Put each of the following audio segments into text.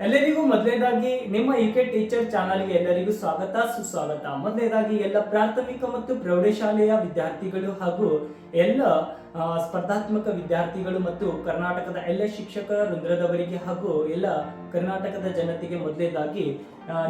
ಎಲ್ಲರಿಗೂ ಮೊದಲನೇದಾಗಿ ನಿಮ್ಮ ಕೆ ಟೀಚರ್ ಚಾನಲ್ಗೆ ಎಲ್ಲರಿಗೂ ಸ್ವಾಗತ, ಸುಸ್ವಾಗತ. ಮೊದಲನೇದಾಗಿ ಎಲ್ಲ ಪ್ರಾಥಮಿಕ ಮತ್ತು ಪ್ರೌಢಶಾಲೆಯ ವಿದ್ಯಾರ್ಥಿಗಳು ಹಾಗೂ ಎಲ್ಲ ಸ್ಪರ್ಧಾತ್ಮಕ ವಿದ್ಯಾರ್ಥಿಗಳು ಮತ್ತು ಕರ್ನಾಟಕದ ಎಲ್ಲ ಶಿಕ್ಷಕ ವೃಂದ್ರದವರಿಗೆ ಹಾಗೂ ಎಲ್ಲ ಕರ್ನಾಟಕದ ಜನತೆಗೆ ಮೊದಲನೇದಾಗಿ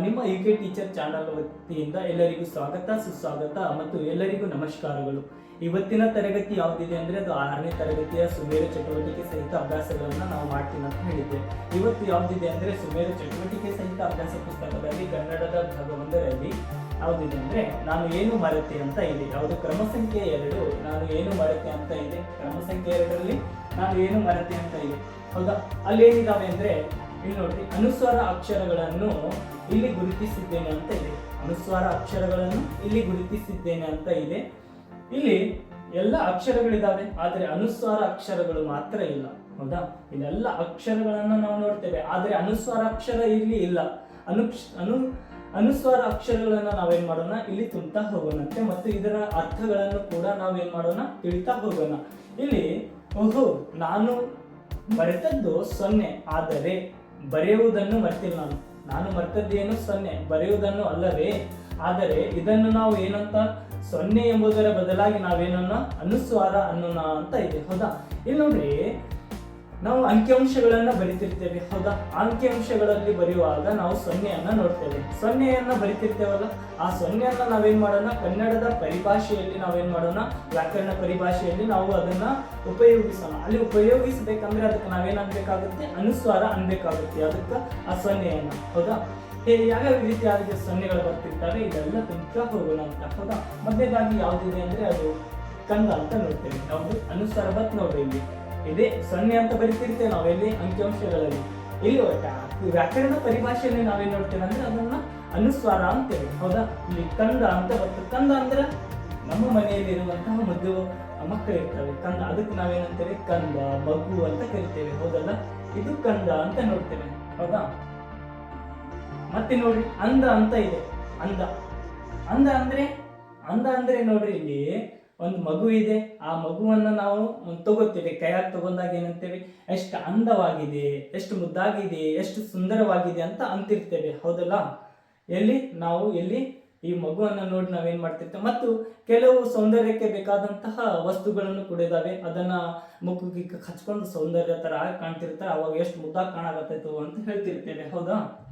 ನಿಮ್ಮ ಕೆ ಟೀಚರ್ ಚಾನಲ್ ವತಿಯಿಂದ ಎಲ್ಲರಿಗೂ ಸ್ವಾಗತ, ಸುಸ್ವಾಗತ ಮತ್ತು ಎಲ್ಲರಿಗೂ ನಮಸ್ಕಾರಗಳು. ಇವತ್ತಿನ ತರಗತಿ ಯಾವುದಿದೆ ಅಂದ್ರೆ ಅದು ಆರನೇ ತರಗತಿಯ ಸುಮೇರ ಚಟುವಟಿಕೆ ಸಹಿತ ಅಭ್ಯಾಸಗಳನ್ನ ನಾವು ಮಾಡ್ತೀನಿ ಅಂತ ಹೇಳಿದ್ದೆ. ಇವತ್ತು ಯಾವುದಿದೆ ಅಂದ್ರೆ ಸುಮೇರ ಚಟುವಟಿಕೆ ಸಹಿತ ಅಭ್ಯಾಸ ಪುಸ್ತಕದಲ್ಲಿ ಕನ್ನಡದ ಭಾಗ ಒಂದರಲ್ಲಿ ಯಾವುದಿದೆ ಅಂದ್ರೆ ನಾನು ಏನು ಮರೆತೆ ಅಂತ ಇದೆ. ಯಾವುದು ಕ್ರಮ ಸಂಖ್ಯೆ ಎರಡು, ನಾನು ಏನು ಮರೆತೆ ಅಂತ ಇದೆ. ಕ್ರಮ ಸಂಖ್ಯೆ ಎರಡರಲ್ಲಿ ನಾನು ಏನು ಮರೆತೆ ಅಂತ ಇದೆ. ಹೌದಾ? ಅಲ್ಲಿ ಏನಿದ್ದಾವೆ ಅಂದ್ರೆ ಇಲ್ಲಿ ನೋಡ್ರಿ, ಅನುಸ್ವಾರ ಅಕ್ಷರಗಳನ್ನು ಇಲ್ಲಿ ಗುರುತಿಸಿದ್ದೇನೆ ಅಂತ ಇದೆ. ಅನುಸ್ವಾರ ಅಕ್ಷರಗಳನ್ನು ಇಲ್ಲಿ ಗುರುತಿಸಿದ್ದೇನೆ ಅಂತ ಇದೆ. ಇಲ್ಲಿ ಎಲ್ಲ ಅಕ್ಷರಗಳಿದ್ದಾವೆ ಆದರೆ ಅನುಸ್ವಾರ ಅಕ್ಷರಗಳು ಮಾತ್ರ ಇಲ್ಲ. ಹೌದಾ? ಇಲ್ಲೆಲ್ಲ ಅಕ್ಷರಗಳನ್ನು ನಾವು ನೋಡ್ತೇವೆ, ಆದರೆ ಅನುಸ್ವಾರ ಅಕ್ಷರ ಇಲ್ಲಿ ಇಲ್ಲ. ಅನು ಅನು, ಅನುಸ್ವಾರ ಅಕ್ಷರಗಳನ್ನು ನಾವೇನ್ ಮಾಡೋಣ? ಇಲ್ಲಿ ತುಂಬ್ತಾ ಹೋಗೋಣಂತೆ, ಮತ್ತು ಇದರ ಅರ್ಥಗಳನ್ನು ಕೂಡ ನಾವೇನ್ ಮಾಡೋಣ? ತಿಳಿತಾ ಹೋಗೋಣ. ಇಲ್ಲಿ, ಓಹೋ, ನಾನು ಮರೆತದ್ದು ಸೊನ್ನೆ, ಆದರೆ ಬರೆಯುವುದನ್ನು ಮರ್ತಿಲ್ಲ ನಾನು. ನಾನು ಮರೆತದ್ದೇನು ಸೊನ್ನೆ, ಬರೆಯುವುದನ್ನು ಅಲ್ಲವೇ? ಆದರೆ ಇದನ್ನು ನಾವು ಏನಂತ ಸೊನ್ನೆ ಎಂಬುದರ ಬದಲಾಗಿ ನಾವೇನನ್ನ ಅನುಸ್ವಾರ ಅನ್ನೋಣ ಅಂತ ಇದೆ, ಹೌದಾ? ಇಲ್ಲಿ ನೋಡ್ರಿ, ನಾವು ಅಂಕಿಅಂಶಗಳನ್ನ ಬರಿತಿರ್ತೇವೆ, ಹೌದಾ? ಅಂಕಿಅಂಶಗಳಲ್ಲಿ ಬರೆಯುವಾಗ ನಾವು ಸೊನ್ನೆಯನ್ನ ನೋಡ್ತೇವೆ. ಸೊನ್ನೆಯನ್ನ ಬರಿತಿರ್ತೇವಲ್ಲ, ಆ ಸೊನ್ನೆಯನ್ನ ನಾವೇನ್ ಮಾಡೋಣ? ಕನ್ನಡದ ಪರಿಭಾಷೆಯಲ್ಲಿ ನಾವೇನ್ ಮಾಡೋಣ? ವ್ಯಾಕರಣ ಪರಿಭಾಷೆಯಲ್ಲಿ ನಾವು ಅದನ್ನ ಉಪಯೋಗಿಸೋಣ. ಅಲ್ಲಿ ಉಪಯೋಗಿಸಬೇಕಂದ್ರೆ ಅದಕ್ಕೆ ನಾವೇನ್ ಅನ್ಬೇಕಾಗುತ್ತೆ? ಅನುಸ್ವಾರ ಅನ್ಬೇಕಾಗುತ್ತೆ, ಅದಕ್ಕೆ ಆ ಸೊನ್ನೆಯನ್ನ, ಹೌದಾ? ಯಾವ್ಯಾವ ರೀತಿಯಾದ ಸೊನ್ನೆಗಳು ಬರ್ತಿರ್ತವೆ, ಇದೆಲ್ಲ ತುಂಬ್ತಾ ಹೋಗೋಣ ಅಂತ. ಹೌದಾ ಮೊದಲನೇದಾಗಿ ಯಾವ್ದಿದೆ ಅಂದ್ರೆ ಅದು ಕಂದ ಅಂತ ನೋಡ್ತೇವೆ. ಯಾವುದು? ಅನುಸಾರ ಬತ್ ನೋಡ್ರಿ ಇಲ್ಲಿ ಇದೆ ಸೊನ್ನೆ ಅಂತ ಬರಿತಿರ್ತೇವೆ ನಾವು ಎಲ್ಲಿ ಅಂಕಿಅಂಶಗಳಲ್ಲಿ. ಇಲ್ಲಿ ಈ ವ್ಯಾಕರಣ ಪರಿಭಾಷೆಯಲ್ಲಿ ನಾವೇನ್ ನೋಡ್ತೇವೆ ಅಂದ್ರೆ ಅದನ್ನ ಅನುಸ್ವಾರ ಅಂತೇವೆ. ಹೌದಾ? ಇಲ್ಲಿ ಕಂದ ಅಂತ ಬರ್ತದೆ. ಕಂದ ಅಂದ್ರೆ ನಮ್ಮ ಮನೆಯಲ್ಲಿ ಇರುವಂತಹ ಮದ್ದು ಮಕ್ಕಳು ಇರ್ತವೆ ಕಂದ, ಅದಕ್ಕೆ ನಾವೇನಂತೇವೆ ಕಂದ ಮಗು ಅಂತ ಕರಿತೇವೆ. ಹೌದಲ್ಲ? ಇದು ಕಂದ ಅಂತ ನೋಡ್ತೇವೆ. ಹೌದಾ? ಮತ್ತೆ ನೋಡ್ರಿ ಅಂದ ಅಂತ ಇದೆ. ಅಂದ. ಅಂದ ಅಂದ್ರೆ ಅಂದ ಅಂದ್ರೆ ನೋಡ್ರಿ ಇಲ್ಲಿ ಒಂದು ಮಗು ಇದೆ. ಆ ಮಗುವನ್ನ ನಾವು ತಗೋತೇವೆ. ಕೈಯಾಗಿ ತಗೊಂಡಾಗ ಏನಂತೇವೆ? ಎಷ್ಟು ಅಂದವಾಗಿದೆ, ಎಷ್ಟು ಮುದ್ದಾಗಿದೆ, ಎಷ್ಟು ಸುಂದರವಾಗಿದೆ ಅಂತ ಅಂತಿರ್ತೇವೆ. ಹೌದಲ್ಲ? ಎಲ್ಲಿ? ನಾವು ಎಲ್ಲಿ? ಈ ಮಗುವನ್ನ ನೋಡಿ ನಾವೇನು ಮಾಡ್ತಿರ್ತೇವೆ? ಮತ್ತು ಕೆಲವು ಸೌಂದರ್ಯಕ್ಕೆ ಬೇಕಾದಂತಹ ವಸ್ತುಗಳನ್ನು ಕೂಡ ಇದಾವೆ. ಅದನ್ನ ಮುಖಕ್ಕೆ ಹಚ್ಕೊಂಡು ಸೌಂದರ್ಯ ಆಗಿ ಕಾಣ್ತಿರ್ತಾರೆ. ಅವಾಗ ಎಷ್ಟು ಮುದ್ದಾಗಿ ಕಾಣಾಗತ್ತೈತೋ ಅಂತ ಹೇಳ್ತಿರ್ತೇವೆ. ಹೌದಾ?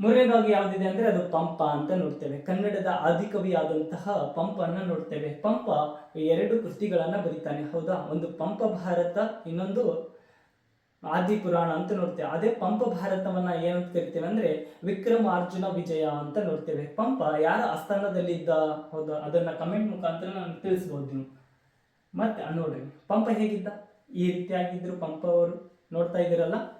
ಮೂರನೇದಾಗಿ ಯಾವುದಿದೆ ಅಂದ್ರೆ ಅದು ಪಂಪ ಅಂತ ನೋಡ್ತೇವೆ. ಕನ್ನಡದ ಆದಿಕವಿ ಪಂಪನ್ನು ನೋಡ್ತೇವೆ. ಪಂಪ ಎರಡು ಕೃತಿಗಳನ್ನು ಬರೀತಾನೆ. ಹೌದಾ? ಒಂದು ಪಂಪ ಭಾರತ, ಇನ್ನೊಂದು ಆದಿ ಪುರಾಣ ಅಂತ ನೋಡ್ತೇವೆ. ಅದೇ ಪಂಪ ಭಾರತವನ್ನ ಏನಂತ ಕರಿತೇವೆ ಅಂದ್ರೆ ವಿಕ್ರಮಾರ್ಜುನ ವಿಜಯ ಅಂತ ನೋಡ್ತೇವೆ. ಪಂಪ ಯಾರ ಆಸ್ಥಾನದಲ್ಲಿ ಇದ್ದ ಹೌದಾ? ಅದನ್ನ ಕಮೆಂಟ್ ಮುಖಾಂತರ ನಾನು ತಿಳಿಸ್ಬೋದು ನೀವು. ಮತ್ತೆ ನೋಡ್ರಿ. ಪಂಪ ಹೇಗಿದ್ದ? ಈ ರೀತಿಯಾಗಿದ್ರು ಪಂಪ ಅವರು ನೋಡ್ತಾ ಇದ್ದೀರಲ್ಲ?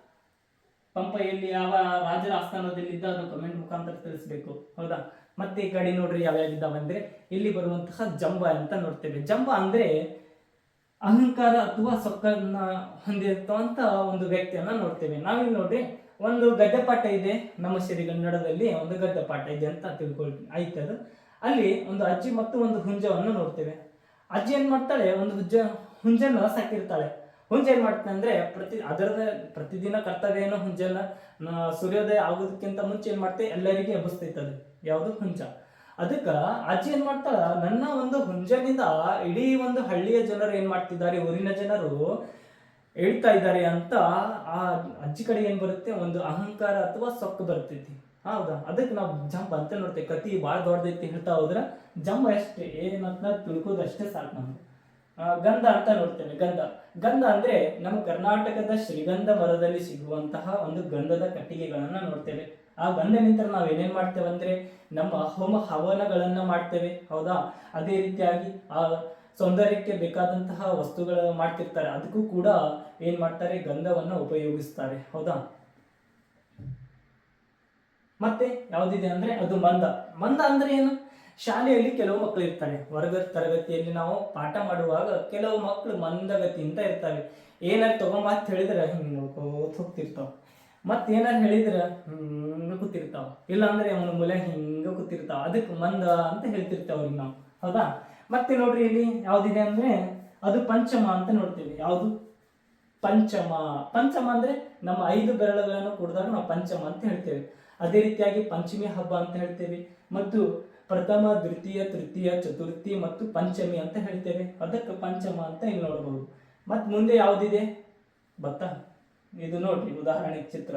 ಪಂಪ ಎಲ್ಲಿ ಯಾವ ರಾಜರ ಆಸ್ಥಾನದಲ್ಲಿದ್ದ ಅದು ಕಮೆಂಟ್ ಮುಖಾಂತರ ತಿಳಿಸ್ಬೇಕು. ಹೌದಾ? ಮತ್ತೆ ಈ ಕಡೆ ನೋಡ್ರಿ ಯಾವ್ಯಾವಿದ್ದಾವೆ ಅಂದ್ರೆ, ಇಲ್ಲಿ ಬರುವಂತಹ ಜಂಬ ಅಂತ ನೋಡ್ತೇವೆ. ಜಂಬ ಅಂದ್ರೆ ಅಹಂಕಾರ ಅಥವಾ ಸೊಕ್ಕನ್ನ ಹೊಂದಿರುವಂತ ಒಂದು ವ್ಯಕ್ತಿಯನ್ನ ನೋಡ್ತೇವೆ. ನಾವಿಲ್ಲಿ ನೋಡ್ರಿ, ಒಂದು ಗದ್ದೆಪಾಠ ಇದೆ. ನಮ್ಮ ಶ್ರೀಗನ್ನಡದಲ್ಲಿ ಒಂದು ಗದ್ದೆಪಾಠ ಇದೆ ಅಂತ ತಿಳ್ಕೊಳ್ತೀನಿ ಆಯ್ತದ ಅಲ್ಲಿ ಒಂದು ಅಜ್ಜಿ ಮತ್ತು ಒಂದು ಹುಂಜವನ್ನು ನೋಡ್ತೇವೆ. ಅಜ್ಜಿ ಏನ್ ಮಾಡ್ತಾಳೆ? ಒಂದು ಹುಂಜ ಹುಂಜನ ಸಾಕಿರ್ತಾಳೆ. ಹುಂಜ ಏನು ಮಾಡ್ತಾನೆ ಅಂದ್ರೆ ಪ್ರತಿ ಅದರದ ಪ್ರತಿದಿನ ಕರ್ತವ್ಯ ಏನು ಹುಂಜನ ಸೂರ್ಯೋದಯ ಆಗೋದಕ್ಕಿಂತ ಮುಂಚೆ ಏನು ಮಾಡ್ತೆ? ಎಲ್ಲರಿಗೆ ಎಬ್ಬಿಸ್ತೈತೆ ಅದು ಯಾವುದು ಹುಂಜ. ಅದಕ್ಕ ಅಜ್ಜಿ ಏನು ಮಾಡ್ತಾಳ? ನನ್ನ ಒಂದು ಹುಂಜನಿಂದ ಇಡೀ ಒಂದು ಹಳ್ಳಿಯ ಜನರು ಏನು ಮಾಡ್ತಿದ್ದಾರೆ? ಊರಿನ ಜನರು ಹೇಳ್ತಾ ಇದ್ದಾರೆ ಅಂತ ಆ ಅಜ್ಜಿ ಕಡೆ ಏನು ಬರುತ್ತೆ? ಒಂದು ಅಹಂಕಾರ ಅಥವಾ ಸೊಕ್ಕು ಬರ್ತೈತಿ. ಹೌದಾ? ಅದಕ್ಕೆ ನಾವು ಜಂಪ್ ಅಂತ ನೋಡ್ತೇವೆ. ಕತಿ ಭಾಳ ದೊಡ್ಡದೈತಿ ಹೇಳ್ತಾ ಹೋದ್ರೆ ಜಂಪ್ ಅಷ್ಟೇ. ಏನಂತ ತಿಳ್ಕೋದು ಅಷ್ಟೇ ಸಾಕು ನಮ್ಗೆ. ಗಂಧ ಅಂತ ನೋಡ್ತೇವೆ ಗಂಧ. ಗಂಧ ಅಂದ್ರೆ ನಮ್ಮ ಕರ್ನಾಟಕದ ಶ್ರೀಗಂಧ ಮರದಲ್ಲಿ ಸಿಗುವಂತಹ ಒಂದು ಗಂಧದ ಕಟ್ಟಿಗೆಗಳನ್ನ ನೋಡ್ತೇವೆ. ಆ ಗಂಧ ನಂತರ ನಾವು ಏನೇನ್ ಮಾಡ್ತೇವೆ ಅಂದ್ರೆ ನಮ್ಮ ಹೋಮ ಹವನಗಳನ್ನ ಮಾಡ್ತೇವೆ, ಹೌದಾ? ಅದೇ ರೀತಿಯಾಗಿ ಆ ಸೌಂದರ್ಯಕ್ಕೆ ಬೇಕಾದಂತಹ ವಸ್ತುಗಳನ್ನು ಮಾಡ್ತಿರ್ತಾರೆ. ಅದಕ್ಕೂ ಕೂಡ ಏನ್ ಮಾಡ್ತಾರೆ? ಗಂಧವನ್ನ ಉಪಯೋಗಿಸ್ತಾರೆ, ಹೌದಾ? ಮತ್ತೆ ಯಾವ್ದಿದೆ ಅಂದ್ರೆ ಅದು ಮಂದ. ಮಂದ ಅಂದ್ರೆ ಏನು? ಶಾಲೆಯಲ್ಲಿ ಕೆಲವು ಮಕ್ಕಳು ಇರ್ತಾರೆ. ವರ್ಗ ತರಗತಿಯಲ್ಲಿ ನಾವು ಪಾಠ ಮಾಡುವಾಗ ಕೆಲವು ಮಕ್ಕಳು ಮಂದಗತಿಯಿಂದ ಇರ್ತಾರೆ ಏನಾರು ತಗೊಂಬ ಅಂತ ಹೇಳಿದ್ರೆ ಹಿಂಗೆ ನೋಡ್ಕೋತ ಹೋಗ್ತಿರ್ತಾವ ಮತ್ತೆ ಏನಾರು ಹೇಳಿದ್ರೆ ಹಿಂಗ ಕೂತಿರ್ತಾವ. ಇಲ್ಲ ಅಂದ್ರೆ ಅವನ ಮೂಲೆ ಹಿಂಗ ಕೂತಿರ್ತಾವ. ಅದಕ್ಕೆ ಮಂದ ಅಂತ ಹೇಳ್ತಿರ್ತಾವ ಅವ್ರಿಗೆ ನಾವು. ಹೌದಾ? ಮತ್ತೆ ನೋಡ್ರಿ ಇಲ್ಲಿ ಯಾವ್ದಿದೆ ಅಂದ್ರೆ, ಅದು ಪಂಚಮ ಅಂತ ನೋಡ್ತೀವಿ. ಯಾವುದು? ಪಂಚಮ. ಪಂಚಮ ಅಂದ್ರೆ ನಮ್ಮ ಐದು ಬೆರಳುಗಳನ್ನು ಕೂಡಿದಾಗ ನಾವು ಪಂಚಮ ಅಂತ ಹೇಳ್ತೇವೆ. ಅದೇ ರೀತಿಯಾಗಿ ಪಂಚಮಿ ಹಬ್ಬ ಅಂತ ಹೇಳ್ತೇವೆ. ಮತ್ತು ಪ್ರಥಮ, ದ್ವಿತೀಯ, ತೃತೀಯ, ಚತುರ್ಥಿ ಮತ್ತು ಪಂಚಮಿ ಅಂತ ಹೇಳ್ತೇವೆ. ಅದಕ್ಕೆ ಪಂಚಮ ಅಂತ ಇಲ್ಲಿ ನೋಡಬಹುದು ಮತ್ತು ಮುಂದೆ ಯಾವುದಿದೆ? ಭತ್ತ. ಇದು ನೋಡ್ರಿ ಉದಾಹರಣೆ ಚಿತ್ರ.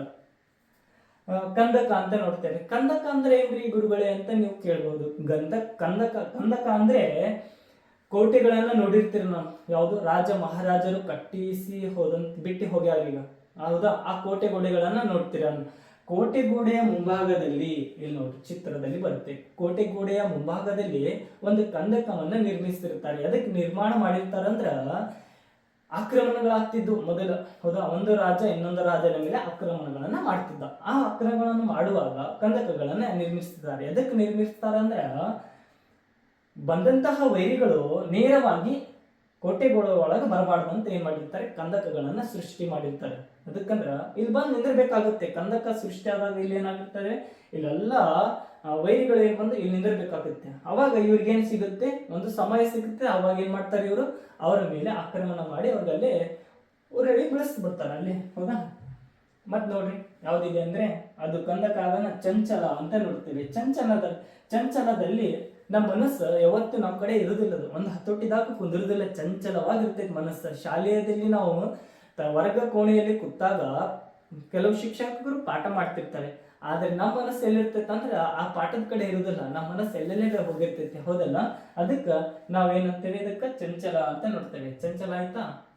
ಕಂದಕ ಅಂತ ನೋಡ್ತೇವೆ. ಕಂದಕ ಅಂದ್ರೆ ಏನ್ರಿ ಗುರುಗಳೇ ಅಂತ ನೀವು ಕೇಳ್ಬೋದು. ಗಂಧ, ಕಂದಕ ಕಂದಕ ಅಂದ್ರೆ ಕೋಟೆಗಳನ್ನ ನೋಡಿರ್ತೀರಿ ನಾವು. ಯಾವುದು? ರಾಜ ಮಹಾರಾಜರು ಕಟ್ಟಿಸಿ ಹೋದಂತ, ಬಿಟ್ಟು ಹೋಗ್ಯಾರ ಈಗ ಹೌದಾ? ಆ ಕೋಟೆ ಗೋಡೆಗಳನ್ನ ನೋಡ್ತೀರ ಕೋಟೆ ಗೋಡೆಯ ಮುಂಭಾಗದಲ್ಲಿ, ಇಲ್ಲಿ ನೋಡಿ, ಚಿತ್ರದಲ್ಲಿ ಬರುತ್ತೆ. ಕೋಟೆ ಗೋಡೆಯ ಮುಂಭಾಗದಲ್ಲಿ ಒಂದು ಕಂದಕವನ್ನು ನಿರ್ಮಿಸಿರ್ತಾರೆ ಅದಕ್ಕೆ ನಿರ್ಮಾಣ ಮಾಡಿರ್ತಾರಂದ್ರ ಆಕ್ರಮಣಗಳಾಗ್ತಿದ್ದು ಮೊದಲು ಹೌದಾ ಒಂದು ರಾಜ, ಇನ್ನೊಂದು ರಾಜನ ಮೇಲೆ ಆಕ್ರಮಣಗಳನ್ನ ಮಾಡ್ತಿದ್ದ. ಆ ಆಕ್ರಮಣಗಳನ್ನು ಮಾಡುವಾಗ ಕಂದಕಗಳನ್ನ ನಿರ್ಮಿಸ್ತಿದ್ದಾರೆ. ಎದಕ್ಕೆ ನಿರ್ಮಿಸ್ತಾರೆ ಅಂದ್ರೆ ಬಂದಂತಹ ವೈರಿಗಳು ನೇರವಾಗಿ ಕೋಟೆಗಳ ಒಳಗೆ ಬರಬಾರ್ದು ಅಂತ ಏನ್ ಮಾಡಿರ್ತಾರೆ? ಕಂದಕಗಳನ್ನ ಸೃಷ್ಟಿ ಮಾಡಿರ್ತಾರೆ. ಅದಕ್ಕಂದ್ರ ಇಲ್ಲಿ ಬಂದು ನಿಂದಿರ್ಬೇಕಾಗುತ್ತೆ. ಕಂದಕ ಸೃಷ್ಟಿ ಆದಾಗ ಇಲ್ಲಿ ಏನಾಗುತ್ತದೆ ಇಲ್ಲೆಲ್ಲ ವೈರಿಗಳು ಏನ್ ಬಂದು ಇಲ್ಲಿ ನಿಂದಿರ್ಬೇಕಾಗುತ್ತೆ. ಅವಾಗ ಇವ್ರಿಗೇನ್ ಸಿಗುತ್ತೆ? ಒಂದು ಸಮಯ ಸಿಗುತ್ತೆ. ಅವಾಗ ಏನ್ ಮಾಡ್ತಾರೆ ಇವರು? ಅವರ ಮೇಲೆ ಆಕ್ರಮಣ ಮಾಡಿ ಅವ್ರಿಗಲ್ಲಿ ಊರಡಿ ಬಿಡಿಸ್ಬಿಡ್ತಾರೆ ಅಲ್ಲಿ. ಹೌದಾ? ಮತ್ ನೋಡ್ರಿ, ಯಾವ್ದಿದೆ ಅಂದ್ರೆ, ಅದು ಕಂದಕಾಗನ ಚಂಚಲ ಅಂತ ನೋಡ್ತೀವಿ ಚಂಚಲದ, ಚಂಚಲದಲ್ಲಿ ನಮ್ಮ ಮನಸ್ಸು ಯಾವತ್ತು ನಮ್ಮ ಕಡೆ ಇರುದಿಲ್ಲ ಅದು ಒಂದು ಹತೋಟಿದಾಗ ಕುಂದಿರುದಿಲ್ಲ. ಚಂಚಲವಾಗಿರ್ತೈತಿ ಮನಸ್ಸು. ಶಾಲೆಯಲ್ಲಿ ನಾವು ವರ್ಗ ಕೋಣೆಯಲ್ಲಿ ಕೂತಾಗ ಕೆಲವು ಶಿಕ್ಷಕರು ಪಾಠ ಮಾಡ್ತಿರ್ತಾರೆ. ಆದ್ರೆ ನಮ್ಮ ಮನಸ್ಸು ಎಲ್ಲಿರ್ತೈತೆ ಅಂದ್ರೆ ಆ ಪಾಠದ ಕಡೆ ಇರುವುದಿಲ್ಲ. ನಮ್ಮ ಮನಸ್ಸು ಎಲ್ಲೆಲ್ಲೇ ಹೋಗಿರ್ತೈತೆ. ಹೌದಲ್ಲ? ಅದಕ್ಕೆ ನಾವೇನಂತೇವೆ? ಇದಕ್ಕೆ ಚಂಚಲ ಅಂತ ನೋಡ್ತೇವೆ. ಚಂಚಲ ಆಯ್ತಾ?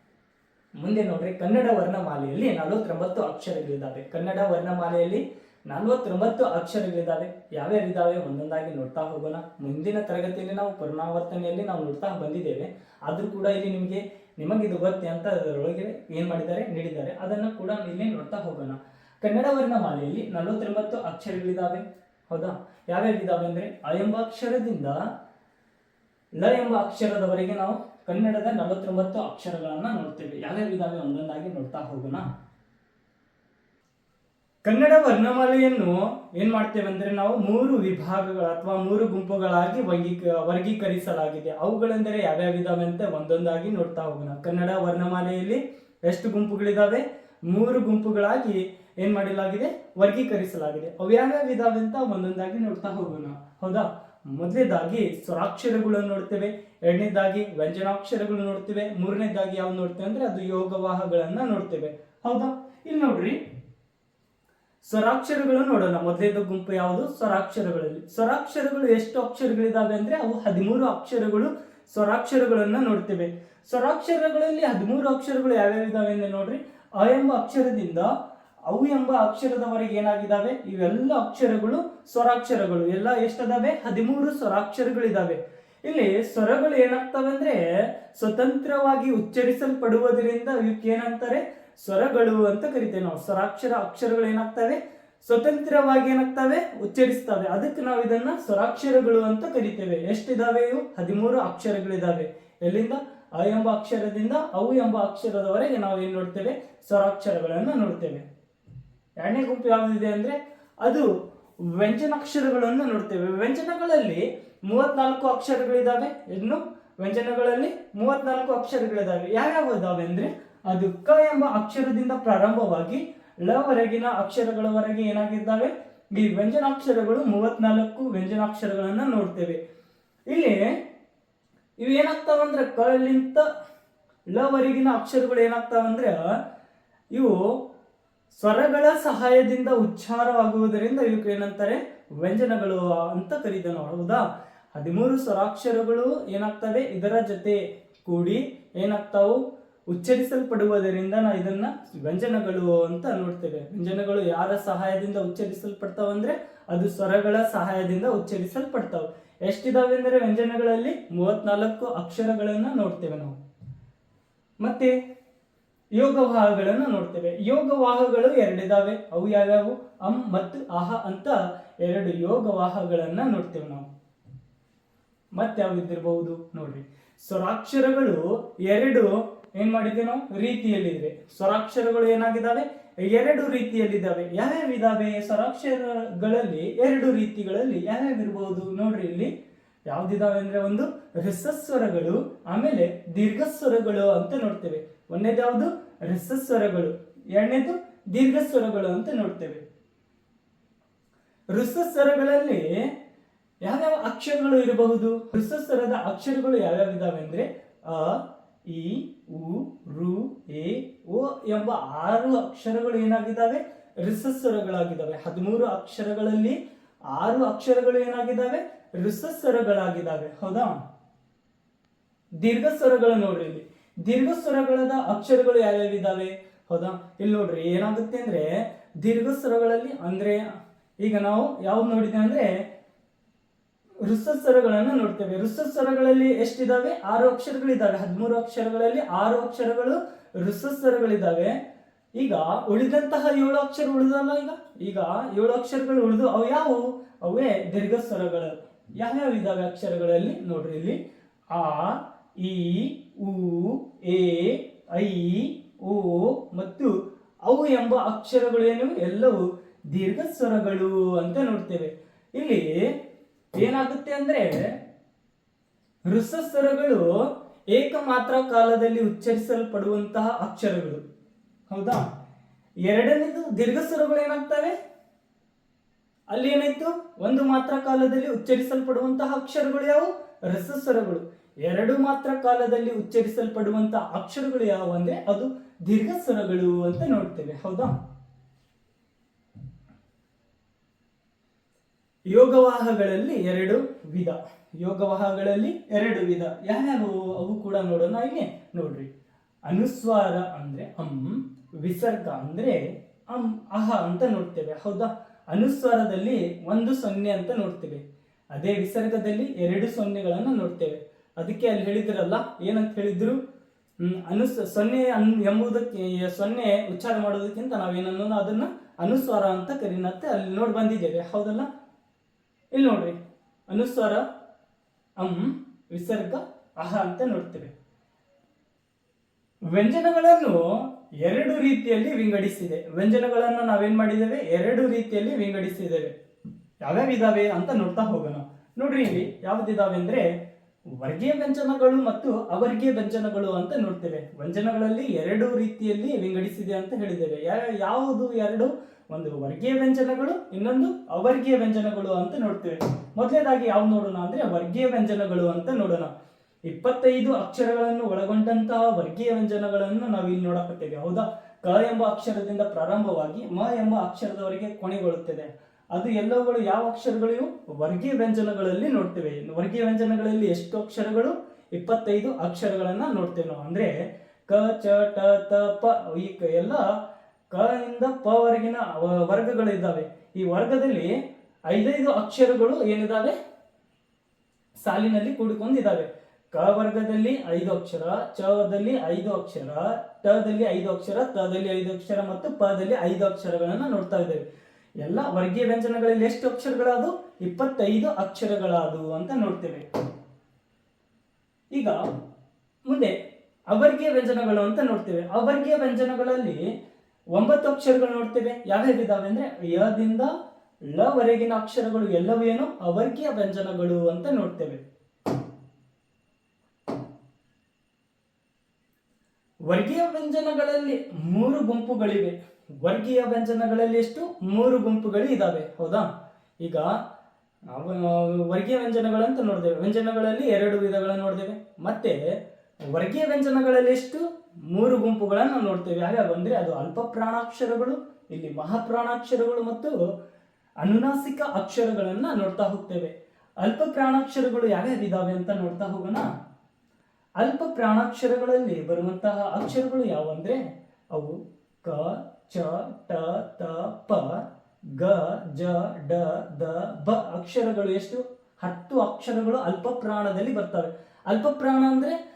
ಮುಂದೆ ನೋಡ್ರಿ. ಕನ್ನಡ ವರ್ಣಮಾಲೆಯಲ್ಲಿ ನಲವತ್ತೊಂಬತ್ತು ಅಕ್ಷರಗಳಿದ್ದಾವೆ ಕನ್ನಡ ವರ್ಣಮಾಲೆಯಲ್ಲಿ ನಲವತ್ತೊಂಬತ್ತು ಅಕ್ಷರಗಳಿದ್ದಾವೆ ಯಾವ್ಯಾವ ಇದಾವೆ? ಒಂದೊಂದಾಗಿ ನೋಡ್ತಾ ಹೋಗೋಣ. ಮುಂದಿನ ತರಗತಿಯಲ್ಲಿ ನಾವು ಪುನರಾವರ್ತನೆಯಲ್ಲಿ ನಾವು ನೋಡ್ತಾ ಬಂದಿದ್ದೇವೆ. ಆದರೂ ಕೂಡ ಇಲ್ಲಿ ನಿಮಗೆ ನಿಮಗಿದು ಗೊತ್ತೆ ಅಂತ ಅದರೊಳಗೆ ಏನು ಮಾಡಿದ್ದಾರೆ, ನೀಡಿದ್ದಾರೆ. ಅದನ್ನ ಕೂಡ ಇಲ್ಲಿ ನೋಡ್ತಾ ಹೋಗೋಣ. ಕನ್ನಡ ವರ್ಣಮಾಲೆಯಲ್ಲಿ ನಲವತ್ತೊಂಬತ್ತು ಅಕ್ಷರಗಳಿದ್ದಾವೆ ಹೌದಾ? ಯಾವ್ಯಾವ ಇದಾವೆ ಅಂದ್ರೆ, ಅ ಎಂಬ ಅಕ್ಷರದಿಂದ ಲ ಎಂಬ ಅಕ್ಷರದವರೆಗೆ ನಾವು ಕನ್ನಡದ ನಲವತ್ತೊಂಬತ್ತು ಅಕ್ಷರಗಳನ್ನು ನೋಡ್ತೇವೆ. ಯಾವ್ಯಾವ ಇದಾವೆ ಒಂದೊಂದಾಗಿ ನೋಡ್ತಾ ಹೋಗೋಣ. ಕನ್ನಡ ವರ್ಣಮಾಲೆಯನ್ನು ಏನು ಮಾಡ್ತೇವೆ ಅಂದ್ರೆ ನಾವು ಮೂರು ವಿಭಾಗಗಳ ಅಥವಾ ಮೂರು ಗುಂಪುಗಳಾಗಿ ವರ್ಗೀಕ, ವರ್ಗೀಕರಿಸಲಾಗಿದೆ. ಅವುಗಳೆಂದರೆ ಯಾವ್ಯಾವಿದಾವೆ ಅಂತ ಒಂದೊಂದಾಗಿ ನೋಡ್ತಾ ಹೋಗೋಣ. ಕನ್ನಡ ವರ್ಣಮಾಲೆಯಲ್ಲಿ ಎಷ್ಟು ಗುಂಪುಗಳಿದಾವೆ? ಮೂರು ಗುಂಪುಗಳಾಗಿ ಏನು ಮಾಡಲಾಗಿದೆ? ವರ್ಗೀಕರಿಸಲಾಗಿದೆ. ಅವು ಯಾವ್ಯಾವ ಇದಾವೆ ಅಂತ ಒಂದೊಂದಾಗಿ ನೋಡ್ತಾ ಹೋಗೋಣ. ಹೌದಾ? ಮೊದಲನೇದಾಗಿ ಸ್ವರಾಕ್ಷರಗಳನ್ನು ನೋಡ್ತೇವೆ. ಎರಡನೇದಾಗಿ ವ್ಯಂಜನಾಕ್ಷರಗಳು ನೋಡ್ತೇವೆ. ಮೂರನೇದಾಗಿ ಯಾವ್ದು ನೋಡ್ತೇವೆ ಅಂದ್ರೆ ಅದು ಯೋಗವಾಹಗಳನ್ನ ನೋಡ್ತೇವೆ. ಹೌದಾ? ಇಲ್ಲಿ ನೋಡ್ರಿ. ಸ್ವರಾಕ್ಷರಗಳು ನೋಡೋಣ. ಮೊದಲೇದ ಗುಂಪು ಯಾವುದು? ಸ್ವರಾಕ್ಷರಗಳಲ್ಲಿ. ಸ್ವರಾಕ್ಷರಗಳು ಎಷ್ಟು ಅಕ್ಷರಗಳಿದಾವೆ ಅಂದ್ರೆ ಅವು ಹದಿಮೂರು ಅಕ್ಷರಗಳು ಸ್ವರಾಕ್ಷರಗಳನ್ನ ನೋಡ್ತೇವೆ. ಸ್ವರಾಕ್ಷರಗಳಲ್ಲಿ ಹದಿಮೂರು ಅಕ್ಷರಗಳು ಯಾವ್ಯಾವ ಇದಾವೆ ಅಂದ್ರೆ ನೋಡ್ರಿ. ಅ ಎಂಬ ಅಕ್ಷರದಿಂದ ಅವು ಎಂಬ ಅಕ್ಷರದವರೆಗೆ ಏನಾಗಿದ್ದಾವೆ ಇವೆಲ್ಲ ಅಕ್ಷರಗಳು ಸ್ವರಾಕ್ಷರಗಳು. ಎಲ್ಲ ಎಷ್ಟದಾವೆ? ಹದಿಮೂರು ಸ್ವರಾಕ್ಷರಗಳಿದಾವೆ. ಇಲ್ಲಿ ಸ್ವರಗಳು ಏನಾಗ್ತವೆ ಅಂದ್ರೆ ಸ್ವತಂತ್ರವಾಗಿ ಉಚ್ಚರಿಸಲ್ಪಡುವುದರಿಂದ ಇವಕ್ಕೆ ಏನಂತಾರೆ ಸ್ವರಗಳು ಅಂತ ಕರಿತೇವೆ ನಾವು. ಸ್ವರಾಕ್ಷರ ಅಕ್ಷರಗಳು ಏನಾಗ್ತವೆ? ಸ್ವತಂತ್ರವಾಗಿ ಏನಾಗ್ತವೆ? ಉಚ್ಚರಿಸ್ತವೆ. ಅದಕ್ಕೆ ನಾವು ಇದನ್ನ ಸ್ವರಾಕ್ಷರಗಳು ಅಂತ ಕರಿತೇವೆ. ಎಷ್ಟಿದಾವೆ ಇವು? ಹದಿಮೂರು ಅಕ್ಷರಗಳಿದಾವೆ. ಎಲ್ಲಿಂದ? ಅ ಎಂಬ ಅಕ್ಷರದಿಂದ ಅವು ಎಂಬ ಅಕ್ಷರದವರೆಗೆ ನಾವು ಏನು ನೋಡ್ತೇವೆ? ಸ್ವರಾಕ್ಷರಗಳನ್ನು ನೋಡ್ತೇವೆ. ಎರಡನೇ ಗುಂಪು ಯಾವುದಿದೆ ಅಂದ್ರೆ ಅದು ವ್ಯಂಜನಾಕ್ಷರಗಳನ್ನು ನೋಡ್ತೇವೆ. ವ್ಯಂಜನಗಳಲ್ಲಿ ಮೂವತ್ನಾಲ್ಕು ಅಕ್ಷರಗಳಿದಾವೆ. ಇನ್ನು ವ್ಯಂಜನಗಳಲ್ಲಿ ಮೂವತ್ನಾಲ್ಕು ಅಕ್ಷರಗಳಿದಾವೆ. ಯಾವ್ಯಾವ ಇದಾವೆ ಅಂದ್ರೆ ಅದು ಕ ಎಂಬ ಅಕ್ಷರದಿಂದ ಪ್ರಾರಂಭವಾಗಿ ಲವರೆಗಿನ ಅಕ್ಷರಗಳವರೆಗೆ ಏನಾಗಿದ್ದಾವೆ? ಈ ವ್ಯಂಜನಾಕ್ಷರಗಳು ಮೂವತ್ನಾಲ್ಕು ವ್ಯಂಜನಾಕ್ಷರಗಳನ್ನ ನೋಡ್ತೇವೆ. ಇಲ್ಲಿ ಇವು ಏನಾಗ್ತಾವಂದ್ರೆ ಕಲಿಂತ ಲವರೆಗಿನ ಅಕ್ಷರಗಳು ಏನಾಗ್ತಾವಂದ್ರೆ ಇವು ಸ್ವರಗಳ ಸಹಾಯದಿಂದ ಉಚ್ಚಾರವಾಗುವುದರಿಂದ ಇವಕ್ಕೆ ಏನಂತಾರೆ? ವ್ಯಂಜನಗಳು ಅಂತ ಕರೀತ ನೋಡಬಹುದಾ ಹೌದಾ? ಹದಿಮೂರು ಸ್ವರಾಕ್ಷರಗಳು ಏನಾಗ್ತವೆ? ಇದರ ಜೊತೆ ಕೂಡಿ ಏನಾಗ್ತಾವು? ಉಚ್ಚರಿಸಲ್ಪಡುವುದರಿಂದ ನಾವು ಇದನ್ನ ವ್ಯಂಜನಗಳು ಅಂತ ನೋಡ್ತೇವೆ. ವ್ಯಂಜನಗಳು ಯಾರ ಸಹಾಯದಿಂದ ಉಚ್ಚರಿಸಲ್ಪಡ್ತಾವಂದ್ರೆ ಅದು ಸ್ವರಗಳ ಸಹಾಯದಿಂದ ಉಚ್ಚರಿಸಲ್ಪಡ್ತಾವೆ. ಎಷ್ಟಿದಾವೆ ಅಂದ್ರೆ ವ್ಯಂಜನಗಳಲ್ಲಿ? ಮೂವತ್ನಾಲ್ಕು ಅಕ್ಷರಗಳನ್ನು ನೋಡ್ತೇವೆ ನಾವು. ಮತ್ತೆ ಯೋಗವಾಹಗಳನ್ನು ನೋಡ್ತೇವೆ. ಯೋಗವಾಹಗಳು ಎರಡಿದಾವೆ. ಅವು ಯಾವ್ಯಾವು? ಅಂ ಮತ್ತು ಅಹ ಅಂತ ಎರಡು ಯೋಗವಾಹಗಳನ್ನು ನೋಡ್ತೇವೆ ನಾವು. ಮತ್ತೆ ಯಾವ್ದಿರಬಹುದು ನೋಡ್ರಿ. ಸ್ವರಾಕ್ಷರಗಳು ಎರಡು ಏನ್ ಮಾಡಿದ್ದೇವೆ ನಾವು ಸ್ವರಾಕ್ಷರಗಳು ಏನಾಗಿದ್ದಾವೆ? ಎರಡು ರೀತಿಯಲ್ಲಿದ್ದಾವೆ. ಯಾವ್ಯಾವ ಇದಾವೆ ಸ್ವರಾಕ್ಷರಗಳಲ್ಲಿ ಎರಡು ರೀತಿಗಳಲ್ಲಿ ಯಾವ್ಯಾವ ಇರಬಹುದು ನೋಡ್ರಿ ಇಲ್ಲಿ. ಯಾವ್ದಿದಾವೆ ಅಂದ್ರೆ ಒಂದು ರಸಸ್ವರಗಳು ಆಮೇಲೆ ದೀರ್ಘಸ್ವರಗಳು ಅಂತ ನೋಡ್ತೇವೆ. ಒಂದೇದು ಯಾವುದು? ರಸಸ್ವರಗಳು ಎರಡನೇದು ದೀರ್ಘಸ್ವರಗಳು ಅಂತ ನೋಡ್ತೇವೆ. ಋಸಸ್ವರಗಳಲ್ಲಿ ಯಾವ್ಯಾವ ಅಕ್ಷರಗಳು ಇರಬಹುದು? ಋಸಸ್ವರದ ಅಕ್ಷರಗಳು ಯಾವ್ಯಾವ ಇದಾವೆ ಅಂದ್ರೆ ಅ ಇ ಉ, ರು, ಎ ಓ ಎಂಬ ಆರು ಅಕ್ಷರಗಳು ಏನಾಗಿದ್ದಾವೆ? ರಿಸಸ್ವರಗಳಾಗಿದ್ದಾವೆ ಹದಿಮೂರು ಅಕ್ಷರಗಳಲ್ಲಿ ಆರು ಅಕ್ಷರಗಳು ಏನಾಗಿದ್ದಾವೆ? ರಿಸಸ್ವರಗಳಾಗಿದ್ದಾವೆ ಹೌದಾ? ದೀರ್ಘ ಸ್ವರಗಳು ನೋಡ್ರಿ ಇಲ್ಲಿ. ದೀರ್ಘ ಸ್ವರಗಳದ ಅಕ್ಷರಗಳು ಯಾವ್ಯಾವಿದ್ದಾವೆ? ಹೌದಾ? ಇಲ್ಲಿ ನೋಡ್ರಿ, ಏನಾಗುತ್ತೆ ಅಂದ್ರೆ ದೀರ್ಘ ಸ್ವರಗಳಲ್ಲಿ ಅಂದ್ರೆ ಈಗ ನಾವು ಯಾವ್ದು ನೋಡಿದೆ ಅಂದ್ರೆ ಋಸಸ್ವರಗಳನ್ನ ನೋಡ್ತೇವೆ. ಋಸಸ್ವರಗಳಲ್ಲಿ ಎಷ್ಟಿದಾವೆ? ಆರು ಅಕ್ಷರಗಳಿದ್ದಾವೆ ಹದಿಮೂರು ಅಕ್ಷರಗಳಲ್ಲಿ ಆರು ಅಕ್ಷರಗಳು ಋಸಸ್ವರಗಳಿದ್ದಾವೆ ಈಗ ಉಳಿದಂತಹ ಏಳು ಅಕ್ಷರ ಉಳಿದಲ್ಲ ಈಗ? ಈಗ ಏಳು ಅಕ್ಷರಗಳು ಉಳಿದು ಅವು ಯಾವುವು? ಅವೇ ದೀರ್ಘ ಸ್ವರಗಳು ಯಾವ್ಯಾವ ಇದಾವೆ ಅಕ್ಷರಗಳಲ್ಲಿ? ನೋಡ್ರಿ ಇಲ್ಲಿ. ಆ ಇ ಉ, ಎ, ಐ ಓ ಮತ್ತು ಅವು ಎಂಬ ಅಕ್ಷರಗಳು ಏನು ಎಲ್ಲವೂ ದೀರ್ಘ ಸ್ವರಗಳು ಅಂತ ನೋಡ್ತೇವೆ. ಇಲ್ಲಿ ಏನಾಗುತ್ತೆ ಅಂದ್ರೆ ಋಸಸ್ವರಗಳು ಏಕಮಾತ್ರ ಕಾಲದಲ್ಲಿ ಉಚ್ಚರಿಸಲ್ಪಡುವಂತಹ ಅಕ್ಷರಗಳು. ಹೌದಾ? ಎರಡನೇದು ದೀರ್ಘ ಸ್ವರಗಳು ಏನಾಗ್ತವೆ? ಅಲ್ಲಿ ಏನಾಯ್ತು? ಒಂದು ಮಾತ್ರ ಕಾಲದಲ್ಲಿ ಉಚ್ಚರಿಸಲ್ಪಡುವಂತಹ ಅಕ್ಷರಗಳು ಯಾವುವು? ರಸಸ್ವರಗಳು ಎರಡು ಮಾತ್ರ ಕಾಲದಲ್ಲಿ ಉಚ್ಚರಿಸಲ್ಪಡುವಂತಹ ಅಕ್ಷರಗಳು ಯಾವುವು ಅಂದ್ರೆ ಅದು ದೀರ್ಘ ಸ್ವರಗಳು ಅಂತ ನೋಡ್ತೇವೆ. ಹೌದಾ? ಯೋಗವಾಹಗಳಲ್ಲಿ ಎರಡು ವಿಧ. ಯೋಗವಾಹಗಳಲ್ಲಿ ಎರಡು ವಿಧ. ಯಾವ್ಯಾವು ಅವು ಕೂಡ ನೋಡೋಣ ಇಲ್ಲಿ ನೋಡ್ರಿ. ಅನುಸ್ವಾರ ಅಂದ್ರೆ ಅಂ ವಿಸರ್ಗ ಅಂದ್ರೆ ಅಂ ಅಹ ಅಂತ ನೋಡ್ತೇವೆ. ಹೌದಾ? ಅನುಸ್ವಾರದಲ್ಲಿ ಒಂದು ಸೊನ್ನೆ ಅಂತ ನೋಡ್ತೇವೆ. ಅದೇ ವಿಸರ್ಗದಲ್ಲಿ ಎರಡು ಸೊನ್ನೆಗಳನ್ನು ನೋಡ್ತೇವೆ. ಅದಕ್ಕೆ ಅಲ್ಲಿ ಹೇಳಿದ್ರಲ್ಲ, ಏನಂತ ಹೇಳಿದ್ರು? ಅನುಸ್, ಸೊನ್ನೆ ಅನ್, ಎಂಬುದಕ್ಕೆ ಸೊನ್ನೆ ಉಚ್ಚಾರ ಮಾಡೋದಕ್ಕಿಂತ ನಾವೇನನ್ನೋ ಅದನ್ನ ಅನುಸ್ವಾರ ಅಂತ ಕರೀನತ್ತೆ ಅಲ್ಲಿ ನೋಡಿ ಬಂದಿದ್ದೇವೆ. ಹೌದಲ್ಲ? ಇಲ್ಲಿ ನೋಡ್ರಿ, ಅನುಸ್ವಾರ, ಅಂ, ವಿಸರ್ಗ, ಅಹ ಅಂತ ನೋಡ್ತೇವೆ. ವ್ಯಂಜನಗಳನ್ನು ಎರಡು ರೀತಿಯಲ್ಲಿ ವಿಂಗಡಿಸಿದೆ. ವ್ಯಂಜನಗಳನ್ನು ನಾವೇನ್ ಮಾಡಿದ್ದೇವೆ? ಎರಡು ರೀತಿಯಲ್ಲಿ ವಿಂಗಡಿಸಿದ್ದೇವೆ. ಯಾವ್ಯಾವ ಇದಾವೆ ಅಂತ ನೋಡ್ತಾ ಹೋಗೋಣ. ನೋಡ್ರಿ ಇಲ್ಲಿ ಯಾವ್ದಿದಾವೆ ಅಂದ್ರೆ ವರ್ಗೀಯ ವ್ಯಂಜನಗಳು ಮತ್ತು ಅವರ್ಗೀಯ ವ್ಯಂಜನಗಳು ಅಂತ ನೋಡ್ತೇವೆ. ವ್ಯಂಜನಗಳಲ್ಲಿ ಎರಡು ರೀತಿಯಲ್ಲಿ ವಿಂಗಡಿಸಿದೆ ಅಂತ ಹೇಳಿದ್ದೇವೆ. ಯಾವುದು ಎರಡು? ಒಂದು ವರ್ಗೀಯ ವ್ಯಂಜನಗಳು, ಇನ್ನೊಂದು ಅವರ್ಗೀಯ ವ್ಯಂಜನಗಳು ಅಂತ ನೋಡ್ತೇವೆ. ಮೊದಲನೇದಾಗಿ ಯಾವ್ದು ನೋಡೋಣ ಅಂದ್ರೆ ವರ್ಗೀಯ ವ್ಯಂಜನಗಳು ಅಂತ ನೋಡೋಣ. ಇಪ್ಪತ್ತೈದು ಅಕ್ಷರಗಳನ್ನು ಒಳಗೊಂಡಂತಹ ವರ್ಗೀಯ ವ್ಯಂಜನಗಳನ್ನು ನಾವು ಇಲ್ಲಿ ನೋಡಕತ್ತೇವೆ ಹೌದಾ? ಕ ಎಂಬ ಅಕ್ಷರದಿಂದ ಪ್ರಾರಂಭವಾಗಿ ಮ ಎಂಬ ಅಕ್ಷರದವರೆಗೆ ಕೊನೆಗೊಳ್ಳುತ್ತದೆ. ಅದು ಎಲ್ಲವುಗಳು ಯಾವ ಅಕ್ಷರಗಳು ವರ್ಗೀಯ ವ್ಯಂಜನಗಳಲ್ಲಿ ನೋಡ್ತೇವೆ. ವರ್ಗೀಯ ವ್ಯಂಜನಗಳಲ್ಲಿ ಎಷ್ಟು ಅಕ್ಷರಗಳು? ಇಪ್ಪತ್ತೈದು ಅಕ್ಷರಗಳನ್ನ ನೋಡ್ತೇವೆ ನಾವು. ಅಂದ್ರೆ ಕ, ಚ, ಟ, ತ, ಪ, ಈ ಎಲ್ಲ ಕ ಇಂದ ಪ ವರೆಗಿನ ವರ್ಗಗಳಿದ್ದಾವೆ. ಈ ವರ್ಗದಲ್ಲಿ ಐದೈದು ಅಕ್ಷರಗಳು ಏನಿದಾವೆ? ಸಾಲಿನಲ್ಲಿ ಕೂಡಿಕೊಂಡಿದ್ದಾವೆ. ಕ ವರ್ಗದಲ್ಲಿ ಐದು ಅಕ್ಷರ ಚದಲ್ಲಿ ಐದು ಅಕ್ಷರ ಟದಲ್ಲಿ ಐದು ಅಕ್ಷರ ತದಲ್ಲಿ ಐದು ಅಕ್ಷರ ಮತ್ತು ಪದಲ್ಲಿ ಐದು ಅಕ್ಷರಗಳನ್ನು ನೋಡ್ತಾ ಇದ್ದೇವೆ. ಎಲ್ಲ ವರ್ಗೀಯ ವ್ಯಂಜನಗಳಲ್ಲಿ ಎಷ್ಟು ಅಕ್ಷರಗಳಾದವು? ಇಪ್ಪತ್ತೈದು ಅಕ್ಷರಗಳಾದವು ಅಂತ ನೋಡ್ತೇವೆ. ಈಗ ಮುಂದೆ ಅವರ್ಗೀಯ ವ್ಯಂಜನಗಳು ಅಂತ ನೋಡ್ತೇವೆ. ಅವರ್ಗೀಯ ವ್ಯಂಜನಗಳಲ್ಲಿ ಒಂಬತ್ತು ಅಕ್ಷರಗಳು ನೋಡ್ತೇವೆ. ಯಾವ್ಯಾವ ಇದಾವೆ ಅಂದ್ರೆ, ಯದಿಂದ ಲ ವರೆಗಿನ ಅಕ್ಷರಗಳು ಎಲ್ಲವೂ ಏನು? ಅವರ್ಗೀಯ ವ್ಯಂಜನಗಳು ಅಂತ ನೋಡ್ತೇವೆ. ವರ್ಗೀಯ ವ್ಯಂಜನಗಳಲ್ಲಿ ಮೂರು ಗುಂಪುಗಳಿವೆ. ವರ್ಗೀಯ ವ್ಯಂಜನಗಳಲ್ಲಿ ಎಷ್ಟು? ಮೂರು ಗುಂಪುಗಳು ಇದಾವೆ. ಹೌದಾ? ಈಗ ವರ್ಗೀಯ ವ್ಯಂಜನಗಳಂತ ಅಂತ ನೋಡಿದೆವು ವ್ಯಂಜನಗಳಲ್ಲಿ ಎರಡು ವಿಧಗಳನ್ನು ನೋಡಿದೆವೆ ಮತ್ತೆ, ವರ್ಗೀಯ ವ್ಯಂಜನಗಳಲ್ಲಿ ಎಷ್ಟು? ಮೂರು ಗುಂಪುಗಳನ್ನು ನೋಡ್ತೇವೆ. ಯಾವ್ಯಾವ ಅಂದ್ರೆ ಅದು ಅಲ್ಪ ಪ್ರಾಣಾಕ್ಷರಗಳು, ಇಲ್ಲಿ ಮಹಾಪ್ರಾಣಾಕ್ಷರಗಳು ಮತ್ತು ಅನುನಾಸಿಕ ಅಕ್ಷರಗಳನ್ನ ನೋಡ್ತಾ ಹೋಗ್ತೇವೆ. ಅಲ್ಪ ಪ್ರಾಣಾಕ್ಷರಗಳು ಯಾವ್ಯಾವ ಇದಾವೆ ಅಂತ ನೋಡ್ತಾ ಹೋಗೋಣ. ಅಲ್ಪ ಪ್ರಾಣಾಕ್ಷರಗಳಲ್ಲಿ ಬರುವಂತಹ ಅಕ್ಷರಗಳು ಯಾವಂದ್ರೆ ಅವು ಕ, ಚ, ಟ, ತ, ಪ, ಗ, ಜ, ಡ, ದ, ಬ ಅಕ್ಷರಗಳು ಎಷ್ಟು? ಹತ್ತು ಅಕ್ಷರಗಳು ಅಲ್ಪ ಪ್ರಾಣದಲ್ಲಿ ಬರ್ತವೆ. ಅಲ್ಪ ಪ್ರಾಣ ಅಂದ್ರೆ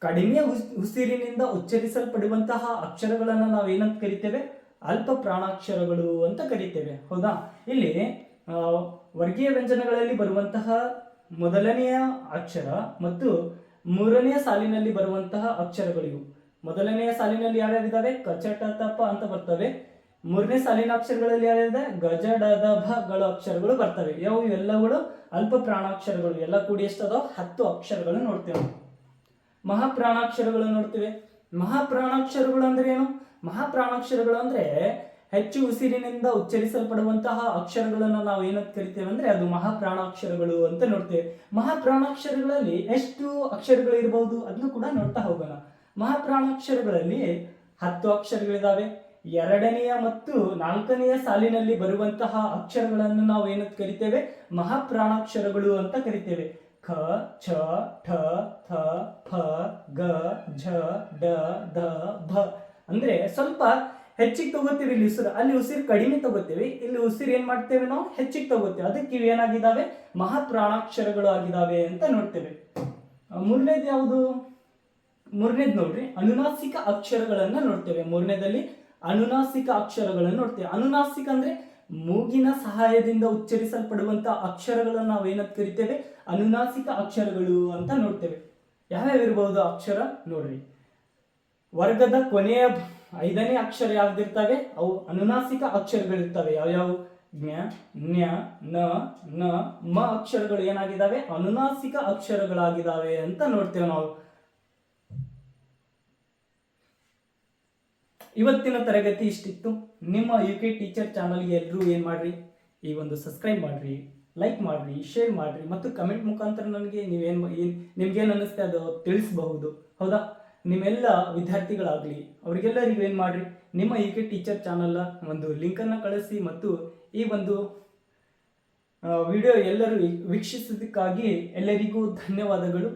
ಕಡಿಮೆ ಉಸ್- ಉಸಿರಿನಿಂದ ಉಚ್ಚರಿಸಲ್ಪಡುವಂತಹ ಅಕ್ಷರಗಳನ್ನು ನಾವು ಏನಂತ ಕರಿತೇವೆ? ಅಲ್ಪ ಪ್ರಾಣಾಕ್ಷರಗಳು ಅಂತ ಕರಿತೇವೆ. ಹೌದಾ? ಇಲ್ಲಿ ವರ್ಗೀಯ ವ್ಯಂಜನಗಳಲ್ಲಿ ಬರುವಂತಹ ಮೊದಲನೆಯ ಅಕ್ಷರ ಮತ್ತು ಮೂರನೆಯ ಸಾಲಿನಲ್ಲಿ ಬರುವಂತಹ ಅಕ್ಷರಗಳಿವು ಮೊದಲನೆಯ ಸಾಲಿನಲ್ಲಿ ಯಾವ್ಯಾವ ಇದಾವೆ ಕಚಟ, ತಪ ಅಂತ ಬರ್ತವೆ. ಮೂರನೇ ಸಾಲಿನ ಅಕ್ಷರಗಳಲ್ಲಿ ಯಾವ್ಯಾವಿದೆ ಗಜ, ಡ, ದ, ಭ ಗಳು ಅಕ್ಷರಗಳು ಬರ್ತವೆ. ಯಾವ ಎಲ್ಲಗಳು ಅಲ್ಪ ಪ್ರಾಣಾಕ್ಷರಗಳು. ಎಲ್ಲ ಕೂಡಿ ಎಷ್ಟು ಅದಾವ ಹತ್ತು ಅಕ್ಷರಗಳನ್ನು ನೋಡ್ತೇವೆ. ಮಹಾಪ್ರಾಣಾಕ್ಷರಗಳು ನೋಡ್ತೇವೆ. ಮಹಾಪ್ರಾಣಾಕ್ಷರಗಳು ಅಂದ್ರೆ ಏನು? ಮಹಾಪ್ರಾಣಾಕ್ಷರಗಳು ಅಂದ್ರೆ ಹೆಚ್ಚು ಉಸಿರಿನಿಂದ ಉಚ್ಚರಿಸಲ್ಪಡುವಂತಹ ಅಕ್ಷರಗಳನ್ನು ನಾವು ಏನಂತ ಕರಿತೇವೆ ಅಂದ್ರೆ ಅದು ಮಹಾಪ್ರಾಣಾಕ್ಷರಗಳು ಅಂತ ನೋಡ್ತೇವೆ. ಮಹಾಪ್ರಾಣಾಕ್ಷರಗಳಲ್ಲಿ ಎಷ್ಟು ಅಕ್ಷರಗಳು ಇರಬಹುದು ಅದನ್ನು ಕೂಡ ನೋಡ್ತಾ ಹೋಗೋಣ. ಮಹಾಪ್ರಾಣಾಕ್ಷರಗಳಲ್ಲಿ ಹತ್ತು ಅಕ್ಷರಗಳಿದಾವೆ. ಎರಡನೆಯ ಮತ್ತು ನಾಲ್ಕನೆಯ ಸಾಲಿನಲ್ಲಿ ಬರುವಂತಹ ಅಕ್ಷರಗಳನ್ನು ನಾವು ಏನಂತ ಕರಿತೇವೆ? ಮಹಾಪ್ರಾಣಾಕ್ಷರಗಳು ಅಂತ ಕರಿತೇವೆ. ಖ ಛ ಠ ಥ ಫ ಗ ಝ, ಡ, ದ ಭ ಅಂದ್ರೆ ಸ್ವಲ್ಪ ಹೆಚ್ಚಿಗೆ ತಗೋತೀವಿ ಇಲ್ಲಿ ಉಸಿರು. ಅಲ್ಲಿ ಉಸಿರು ಕಡಿಮೆ ತಗೋತೀವಿ. ಇಲ್ಲಿ ಉಸಿರು ಏನು ಮಾಡ್ತೇವೆ ನಾವು? ಹೆಚ್ಚಿಗೆ ತಗೋತೀವಿ. ಅದಕ್ಕೆ ಇವು ಏನಾಗಿದ್ದಾವೆ ಮಹಾಪ್ರಾಣಾಕ್ಷರಗಳು ಆಗಿದ್ದಾವೆ ಅಂತ ನೋಡ್ತೇವೆ. ಮೂರನೇದು ಯಾವುದು? ಮೂರನೇದು ನೋಡ್ರಿ. ಅನುನಾಸಿಕ ಅಕ್ಷರಗಳನ್ನ ನೋಡ್ತೇವೆ. ಮೂರನೇದಲ್ಲಿ ಅನುನಾಸಿಕ ಅಕ್ಷರಗಳನ್ನು ನೋಡ್ತೇವೆ. ಅನುನಾಸಿಕ ಅಂದ್ರೆ ಮೂಗಿನ ಸಹಾಯದಿಂದ ಉಚ್ಚರಿಸಲ್ಪಡುವಂತ ಅಕ್ಷರಗಳನ್ನು ನಾವು ಏನಂತ ಕರಿತೇವೆ? ಅನುನಾಸಿಕ ಅಕ್ಷರಗಳು ಅಂತ ನೋಡ್ತೇವೆ. ಯಾವ್ಯಾವಿರ್ಬೋದು ಇರಬಹುದು ಅಕ್ಷರ? ನೋಡ್ರಿ. ವರ್ಗದ ಕೊನೆಯ ಐದನೇ ಅಕ್ಷರ ಯಾವ್ದಿರ್ತವೆ? ಅವು ಅನುನಾಸಿಕ ಅಕ್ಷರಗಳಿರ್ತವೆ. ಯಾವ್ಯಾವು? ಜ್ಞ ಜ್ಞ ನ ನ, ಮ ಅಕ್ಷರಗಳು ಏನಾಗಿದ್ದಾವೆ ಅನುನಾಸಿಕ ಅಕ್ಷರಗಳಾಗಿದ್ದಾವೆ ಅಂತ ನೋಡ್ತೇವೆ ನಾವು. ಇವತ್ತಿನ ತರಗತಿ ಇಷ್ಟಿತ್ತು. ನಿಮ್ಮ ಯು ಕೆ ಟೀಚರ್ ಚಾನಲ್ಗೆ ಎಲ್ಲರೂ ಏನು ಮಾಡಿರಿ? ಈ ಒಂದು ಸಬ್ಸ್ಕ್ರೈಬ್ ಮಾಡಿರಿ ಲೈಕ್ ಮಾಡಿರಿ ಶೇರ್ ಮಾಡಿರಿ ಮತ್ತು ಕಮೆಂಟ್ ಮುಖಾಂತರ ನನಗೆ ನೀವೇನು ನಿಮ್ಗೇನು ಅನ್ನಿಸ್ತೆ ಅದು ತಿಳಿಸಬಹುದು. ಹೌದಾ? ನಿಮ್ಮೆಲ್ಲ ವಿದ್ಯಾರ್ಥಿಗಳಾಗಲಿ, ಅವರಿಗೆಲ್ಲರಿಗೂ ಏನು ಮಾಡಿರಿ? ನಿಮ್ಮ ಯು ಕೆ ಟೀಚರ್ ಚಾನಲ್ನ ಒಂದು ಲಿಂಕನ್ನು ಕಳಿಸಿ ಮತ್ತು ಈ ಒಂದು ವಿಡಿಯೋ ಎಲ್ಲರೂ ವೀಕ್ಷಿಸೋದಕ್ಕಾಗಿ ಎಲ್ಲರಿಗೂ ಧನ್ಯವಾದಗಳು.